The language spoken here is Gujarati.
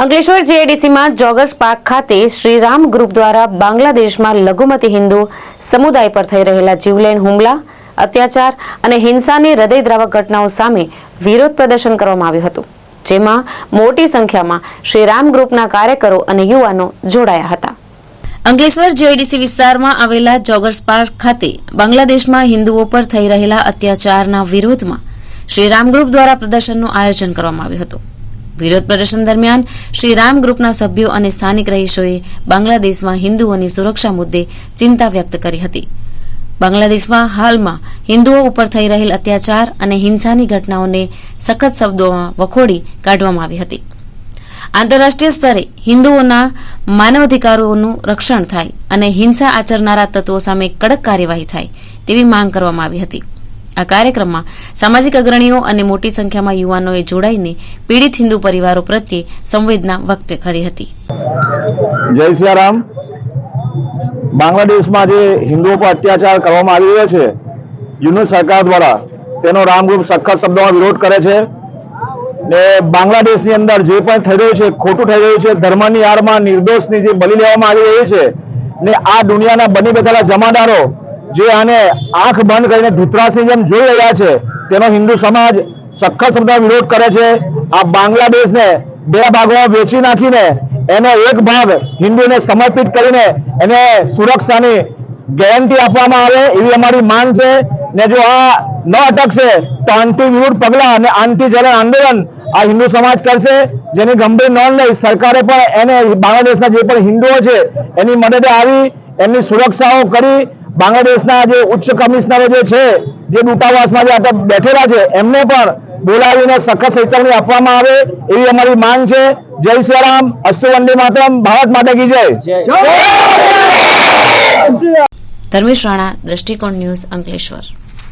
અંકલેશ્વર જેઆઈડીસીમાં જોગર્સ પાર્ક ખાતે શ્રીરામ ગ્રુપ દ્વારા બાંગ્લાદેશમાં લઘુમતી હિન્દુ સમુદાય પર થઈ રહેલા જીવલેણ હુમલા, અત્યાચાર અને હિંસાની હૃદયદ્રાવક ઘટનાઓ સામે વિરોધ પ્રદર્શન કરવામાં આવ્યું હતું, જેમાં મોટી સંખ્યામાં શ્રીરામ ગ્રુપના કાર્યકરો અને યુવાનો જોડાયા હતા. અંકલેશ્વર જેઆઈડીસી વિસ્તારમાં આવેલા જોગર્સ પાર્ક ખાતે બાંગ્લાદેશમાં હિન્દુઓ પર થઈ રહેલા અત્યાચારના વિરોધમાં શ્રીરામ ગ્રુપ દ્વારા પ્રદર્શનનું આયોજન કરવામાં આવ્યું હતું. વિરોધ પ્રદર્શન દરમિયાન શ્રી રામ ગ્રુપના સભ્યો અને સ્થાનિક રહીશોએ બાંગ્લાદેશમાં હિન્દુઓની સુરક્ષા મુદ્દે ચિંતા વ્યક્ત કરી હતી. બાંગ્લાદેશમાં હાલમાં હિન્દુઓ ઉપર થઈ રહેલ અત્યાચાર અને હિંસાની ઘટનાઓને સખત શબ્દોમાં વખોડી કાઢવામાં આવી હતી. આંતરરાષ્ટ્રીય સ્તરે હિન્દુઓના માનવાધિકારોનું રક્ષણ થાય અને હિંસા આચરનારા તત્વો સામે કડક કાર્યવાહી થાય તેવી માંગ કરવામાં આવી હતી. આ કાર્યક્રમમાં સામાજિક અગ્રણીઓ અને મોટી સંખ્યામાં યુવાનોએ જોડાઈને પીડિત હિન્દુ પરિવારો પ્રત્યે સંવેદના વ્યક્ત કરી હતી. જય સિયારામ. બાંગ્લાદેશમાં જે હિન્દુઓ પર અત્યાચાર કરવામાં આવી રહ્યો છે યુનિટ સરકાર દ્વારા તેનો રામગ્રુપ સખત શબ્દોમાં વિરોધ કરે છે ને બાંગ્લાદેશની અંદર જે પણ થઈ રહ્યું છે, ખોટું થઈ રહ્યું છે, ધર્મની આડમાં નિર્દોષની જે બલી લેવામાં આવી રહી છે ને આ દુનિયાના બની બેઠેલા જમાદારો જે આને આંખ બંધ કરીને ધૂતરાસની જેમ જોઈ રહ્યા છે, તેનો હિન્દુ સમાજ સખત શબ્દમાં વિરોધ કરે છે. આ બાંગ્લાદેશને બે ભાગોમાં વેચી નાખીને એનો એક ભાગ હિન્દુને સમર્પિત કરીને એને સુરક્ષાની ગેરંટી આપવામાં આવે એવી અમારી માંગ છે. ને જો આ ન અટકશે, તો આંટી વિરુદ્ધ પગલાં અને આંટી જલન આંદોલન આ હિન્દુ સમાજ કરશે. જેની ગંભીર નોંધ લઈ સરકારે પણ એને બાંગ્લાદેશના જે પણ હિન્દુઓ છે, એની મદદે આવી, એમની સુરક્ષાઓ કરી બાંગ્લાદેશના જે ઉચ્ચ કમિશનરો જે છે જે દૂતાવાસમાં જે આપણે બેઠેલા છે એમને પણ બોલાવીને સખત ચેતવણી આપવામાં આવે એવી અમારી માંગ છે. જય શ્રી રામ અસ્તુ વંદે માતરમ ભારત માતા કી જય. ધર્મેશ રાણા દ્રષ્ટિકોણ ન્યૂઝ અંકલેશ્વર.